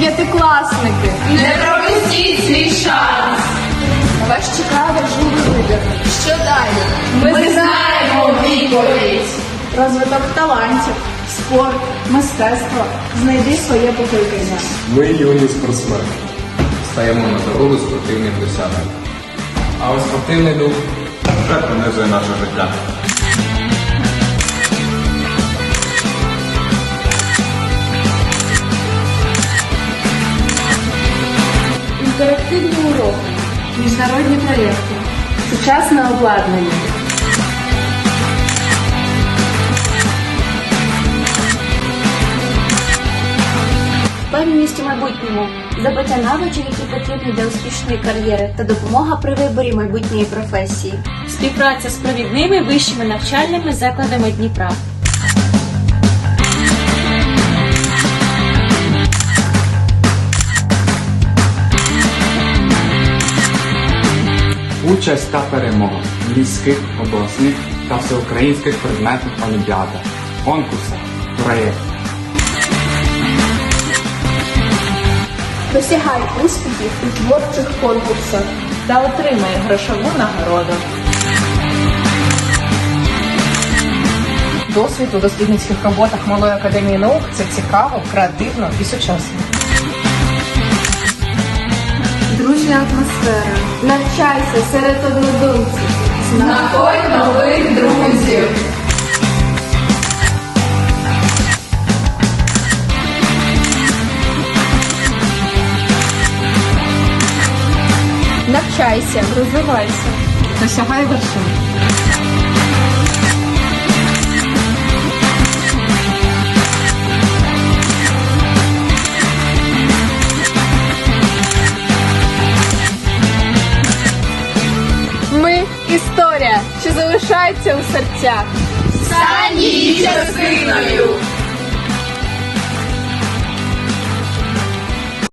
однокласники. Не пропустіть свій шанс! Вас чекає важливий вибір. Що далі? Ми знаємо відповідь! Розвиток талантів, спорт, мистецтво. Знайди своє покликання. Ми юні спортсмени. стаємо на дорогу спортивних досягнень. А ось спортивний дух вже пронизує наше життя. Міжнародні проєкти, сучасне обладнання. Впевненість у майбутньому, здобуття навичок, які потрібні для успішної кар'єри, та допомога при виборі майбутньої професії. Співпраця з провідними вищими навчальними закладами Дніпра. Участь та перемога в міських, обласних та всеукраїнських предметних олімпіадах, конкурсах, проєктах. Досягай успіхів у творчих конкурсах. Та отримай грошову нагороду. Досвід у дослідницьких роботах Малої академії наук це цікаво, креативно і сучасно. Дружня атмосфера. Навчайся серед однодумців. Знаходь нових друзів! Навчайся, розвивайся. Досягай вершин. Історія, що залишається у серцях. Стань її частиною!